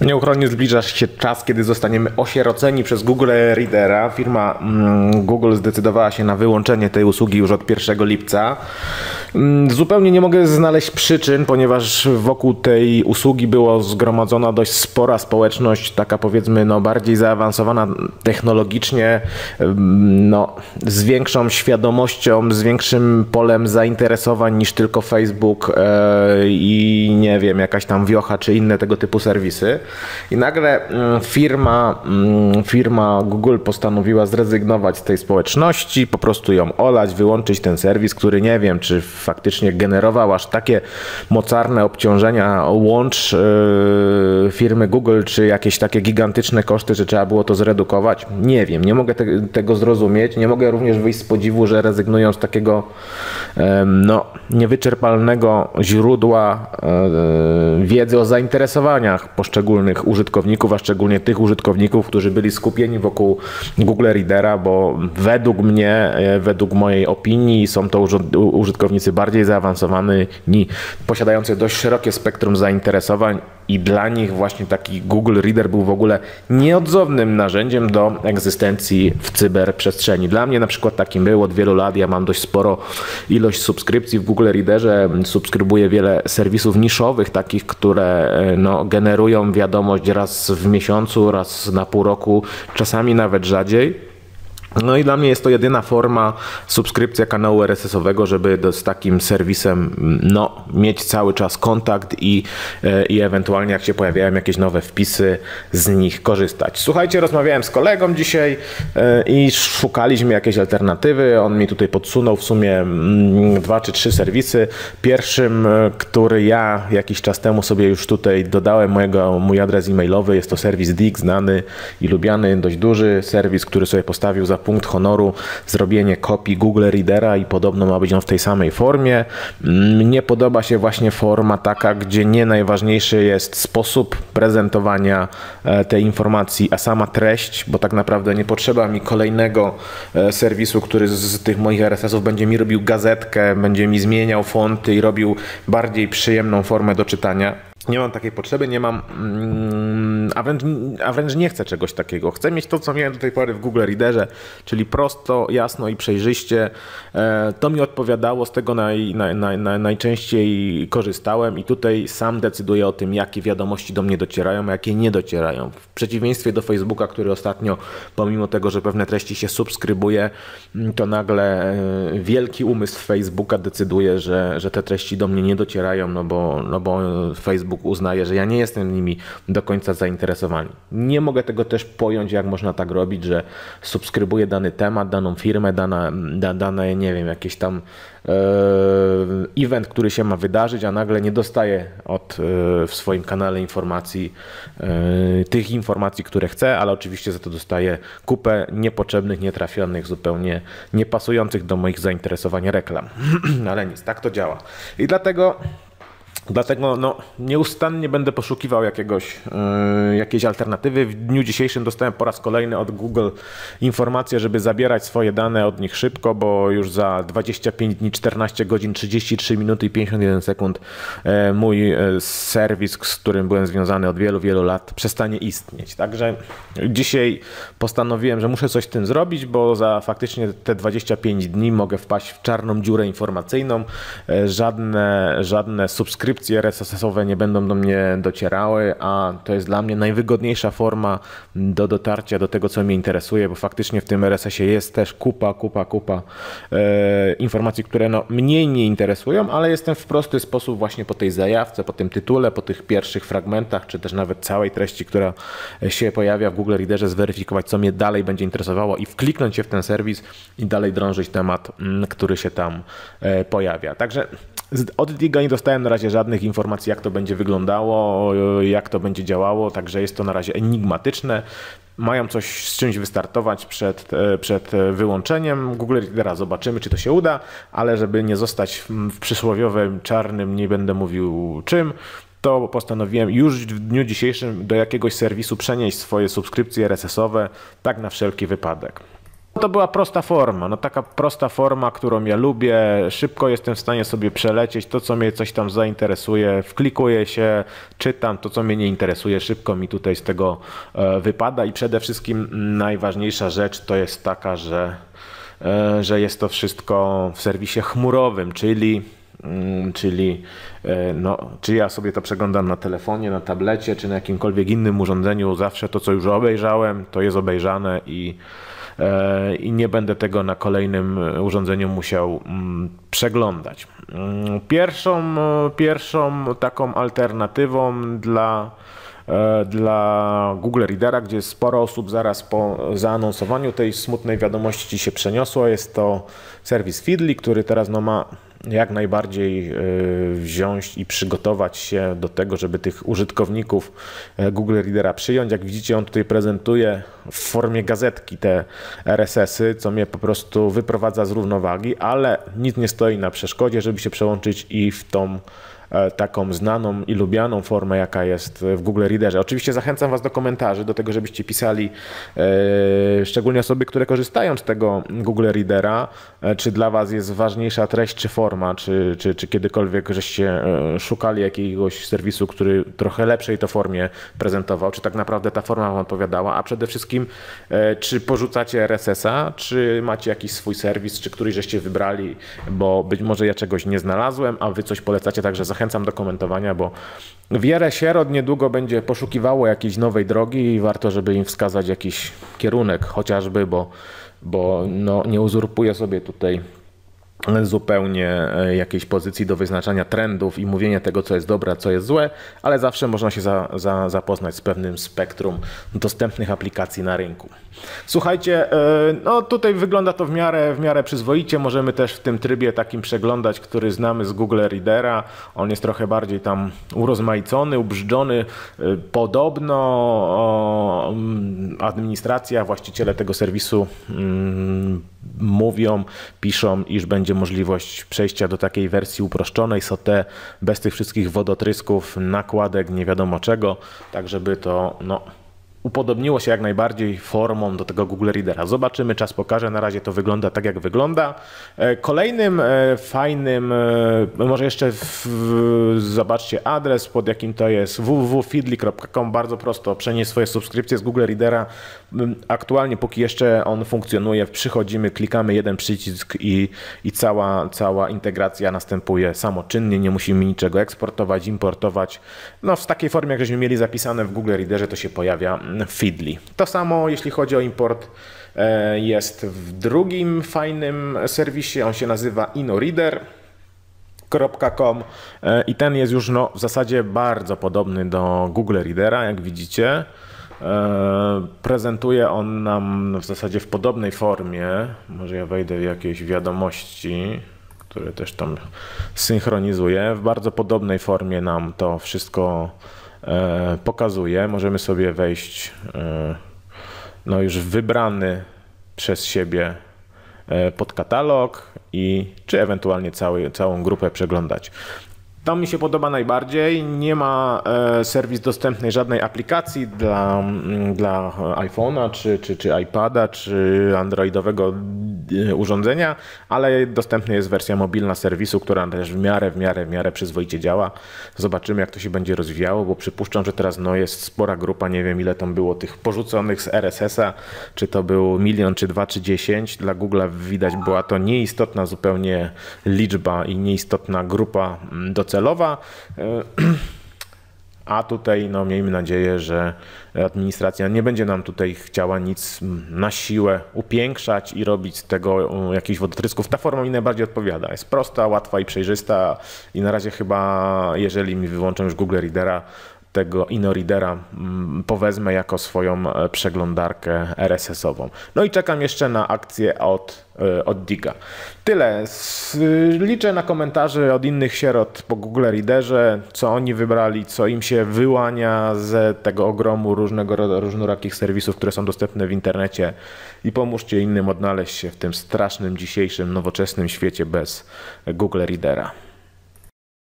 Nieuchronnie zbliża się czas, kiedy zostaniemy osieroceni przez Google Readera. Firma mm, Google zdecydowała się na wyłączenie tej usługi już od 1 lipca. Mm, zupełnie nie mogę znaleźć przyczyn, ponieważ wokół tej usługi było zgromadzona dość spora społeczność, taka powiedzmy no, bardziej zaawansowana technologicznie, mm, no, z większą świadomością, z większym polem zainteresowań niż tylko Facebook e, i nie wiem, jakaś tam wiocha czy inne tego typu serwisy. I nagle mm, firma, firma Google postanowiła zrezygnować z tej społeczności, po prostu ją olać, wyłączyć ten serwis, który nie wiem, czy faktycznie generował aż takie mocarne obciążenia łącz yy, firmy Google, czy jakieś takie gigantyczne koszty, że trzeba było to zredukować. Nie wiem, nie mogę te, tego zrozumieć. Nie mogę również wyjść z podziwu, że rezygnują z takiego no, niewyczerpalnego źródła yy, wiedzy o zainteresowaniach poszczególnych użytkowników, a szczególnie tych użytkowników, którzy byli skupieni wokół Google Readera, bo według mnie, e, według mojej opinii są to użytkownicy bardziej zaawansowani, posiadający dość szerokie spektrum zainteresowań i dla nich właśnie taki Google Reader był w ogóle nieodzownym narzędziem do egzystencji w cyberprzestrzeni. Dla mnie na przykład takim był od wielu lat. Ja mam dość sporo ilość subskrypcji w Google Readerze. Subskrybuję wiele serwisów niszowych, takich, które e, no, generują wiadomość raz w miesiącu, raz na pół roku, czasami nawet rzadziej. No i dla mnie jest to jedyna forma subskrypcja kanału RSS-owego, żeby z takim serwisem no, mieć cały czas kontakt i, e, i ewentualnie jak się pojawiają jakieś nowe wpisy z nich korzystać. Słuchajcie, rozmawiałem z kolegą dzisiaj e, i szukaliśmy jakiejś alternatywy. On mi tutaj podsunął w sumie mm, dwa czy trzy serwisy. Pierwszym, e, który ja jakiś czas temu sobie już tutaj dodałem mojego, mój adres e-mailowy, jest to serwis Dig, znany i lubiany, dość duży serwis, który sobie postawił za punkt honoru zrobienie kopii Google Readera i podobno ma być on w tej samej formie. Mnie podoba się właśnie forma taka, gdzie nie najważniejszy jest sposób prezentowania e, tej informacji, a sama treść, bo tak naprawdę nie potrzeba mi kolejnego e, serwisu, który z tych moich RSS-ów będzie mi robił gazetkę, będzie mi zmieniał fonty i robił bardziej przyjemną formę do czytania. Nie mam takiej potrzeby, nie mam, mm, a wręcz, a wręcz nie chcę czegoś takiego. Chcę mieć to, co miałem do tej pory w Google Readerze, czyli prosto, jasno i przejrzyście. E, to mi odpowiadało, z tego naj, naj, naj, najczęściej korzystałem i tutaj sam decyduję o tym, jakie wiadomości do mnie docierają, a jakie nie docierają. W przeciwieństwie do Facebooka, który ostatnio, pomimo tego, że pewne treści się subskrybuje, mm, to nagle e, wielki umysł Facebooka decyduje, że, że te treści do mnie nie docierają, no bo, no bo Facebook Facebook uznaje, że ja nie jestem nimi do końca zainteresowany. Nie mogę tego też pojąć, jak można tak robić, że subskrybuję dany temat, daną firmę, dana, da, dane, nie wiem, jakieś tam e, event, który się ma wydarzyć, a nagle nie dostaję od, e, w swoim kanale informacji, e, tych informacji, które chcę, ale oczywiście za to dostaję kupę niepotrzebnych, nietrafionych, zupełnie niepasujących do moich zainteresowań reklam. ale nic, tak to działa. I dlatego Dlatego no, nieustannie będę poszukiwał jakiegoś, yy, jakiejś alternatywy. W dniu dzisiejszym dostałem po raz kolejny od Google informację, żeby zabierać swoje dane od nich szybko, bo już za 25 dni, 14 godzin, 33 minuty i 51 sekund yy, mój yy, serwis, z którym byłem związany od wielu, wielu lat, przestanie istnieć. Także dzisiaj postanowiłem, że muszę coś z tym zrobić, bo za faktycznie te 25 dni mogę wpaść w czarną dziurę informacyjną. Żadne, żadne subskrypcje subskrypcje RSS-owe nie będą do mnie docierały, a to jest dla mnie najwygodniejsza forma do dotarcia do tego, co mnie interesuje, bo faktycznie w tym RSS-ie jest też kupa, kupa, kupa e, informacji, które no, mnie interesują, ale jestem w prosty sposób właśnie po tej zajawce, po tym tytule, po tych pierwszych fragmentach, czy też nawet całej treści, która się pojawia w Google Readerze, zweryfikować, co mnie dalej będzie interesowało i wkliknąć się w ten serwis i dalej drążyć temat, mm, który się tam e, pojawia. Także od Diga nie dostałem na razie żadnych informacji, jak to będzie wyglądało, jak to będzie działało, także jest to na razie enigmatyczne. Mają coś z czymś wystartować przed, e, przed wyłączeniem Google Readera. Zobaczymy, czy to się uda, ale żeby nie zostać w przysłowiowym czarnym, nie będę mówił czym, to postanowiłem już w dniu dzisiejszym do jakiegoś serwisu przenieść swoje subskrypcje RSS-owe, tak na wszelki wypadek. To była prosta forma, no taka prosta forma, którą ja lubię. Szybko jestem w stanie sobie przelecieć to, co mnie coś tam zainteresuje. Wklikuję się, czytam to, co mnie nie interesuje. Szybko mi tutaj z tego e, wypada i przede wszystkim najważniejsza rzecz to jest taka, że, e, że jest to wszystko w serwisie chmurowym, czyli mm, czyli, e, no, czy ja sobie to przeglądam na telefonie, na tablecie, czy na jakimkolwiek innym urządzeniu, zawsze to, co już obejrzałem, to jest obejrzane i, i nie będę tego na kolejnym urządzeniu musiał mm, przeglądać. Mm, Pierwszą, pierwszą taką alternatywą dla e, dla Google Readera, gdzie sporo osób zaraz po zaanonsowaniu tej smutnej wiadomości ci się przeniosło. Jest to serwis Feedly, który teraz no, ma jak najbardziej y, wziąć i przygotować się do tego, żeby tych użytkowników e, Google Readera przyjąć. Jak widzicie, on tutaj prezentuje w formie gazetki te RSS-y, co mnie po prostu wyprowadza z równowagi, ale nic nie stoi na przeszkodzie, żeby się przełączyć i w tą e, taką znaną i lubianą formę, jaka jest w Google Readerze. Oczywiście zachęcam Was do komentarzy, do tego, żebyście pisali, e, szczególnie osoby, które korzystają z tego Google Readera, e, czy dla Was jest ważniejsza treść czy forma, czy, czy, czy kiedykolwiek żeście e, szukali jakiegoś serwisu, który trochę lepszej to formie prezentował, czy tak naprawdę ta forma Wam odpowiadała, a przede wszystkim e, czy porzucacie RSS-a, czy macie jakiś swój serwis, czy któryś żeście wybrali, bo być może ja czegoś nie znalazłem, a Wy coś polecacie, także zachęcam do komentowania, bo wiele sierot niedługo będzie poszukiwało jakiejś nowej drogi i warto, żeby im wskazać jakiś kierunek chociażby, bo, bo no, nie uzurpuję sobie tutaj zupełnie e, jakiejś pozycji do wyznaczania trendów i mówienia tego, co jest dobre, co jest złe, ale zawsze można się za, za, zapoznać z pewnym spektrum dostępnych aplikacji na rynku. Słuchajcie, e, no tutaj wygląda to w miarę, w miarę przyzwoicie. Możemy też w tym trybie takim przeglądać, który znamy z Google Readera. On jest trochę bardziej tam urozmaicony, ubrzdzony. E, Podobno mm, administracja, właściciele tego serwisu mm, mówią, piszą, iż będzie możliwość przejścia do takiej wersji uproszczonej SOTE bez tych wszystkich wodotrysków, nakładek, nie wiadomo czego, tak żeby to no, upodobniło się jak najbardziej formą do tego Google Readera. Zobaczymy, czas pokaże. Na razie to wygląda tak, jak wygląda. E, Kolejnym e, fajnym, e, może jeszcze w, zobaczcie adres, pod jakim to jest www.feedly.com. Bardzo prosto przenieść swoje subskrypcje z Google Readera. Mm, Aktualnie, póki jeszcze on funkcjonuje, przychodzimy, klikamy jeden przycisk i, i cała, cała integracja następuje samoczynnie. Nie musimy niczego eksportować, importować. No, w takiej formie, jak żeśmy mieli zapisane w Google Readerze, to się pojawia Feedly. To samo jeśli chodzi o import e, jest w drugim fajnym serwisie, on się nazywa inoreader.com e, i ten jest już no, w zasadzie bardzo podobny do Google Readera, jak widzicie. E, Prezentuje on nam w zasadzie w podobnej formie. Może ja wejdę w jakieś wiadomości, które też tam synchronizuję. W bardzo podobnej formie nam to wszystko pokazuje. Możemy sobie wejść e, no już wybrany przez siebie e, pod katalog i czy ewentualnie cały, całą grupę przeglądać. To mi się podoba najbardziej. Nie ma e, serwis dostępnej żadnej aplikacji dla, mm, dla iPhone'a, czy, czy, czy iPada, czy androidowego e, urządzenia, ale dostępna jest wersja mobilna serwisu, która też w miarę, w miarę, w miarę przyzwoicie działa. Zobaczymy, jak to się będzie rozwijało, bo przypuszczam, że teraz no, jest spora grupa, nie wiem ile tam było tych porzuconych z RSS-a, czy to był milion, czy dwa, czy dziesięć. Dla Google'a widać była to nieistotna zupełnie liczba i nieistotna grupa mm, E, A tutaj no, miejmy nadzieję, że administracja nie będzie nam tutaj chciała nic na siłę upiększać i robić z tego um, jakichś wodotrysków. Ta forma mi najbardziej odpowiada. Jest prosta, łatwa i przejrzysta i na razie chyba, jeżeli mi wyłączą już Google Readera, tego InnoReadera mm, powezmę jako swoją e, przeglądarkę RSS-ową. No i czekam jeszcze na akcję od, e, od Diga. Tyle. Liczę na komentarze od innych sierot po Google Readerze, co oni wybrali, co im się wyłania z tego ogromu różnego różnorakich serwisów, które są dostępne w internecie i pomóżcie innym odnaleźć się w tym strasznym dzisiejszym, nowoczesnym świecie bez Google Readera.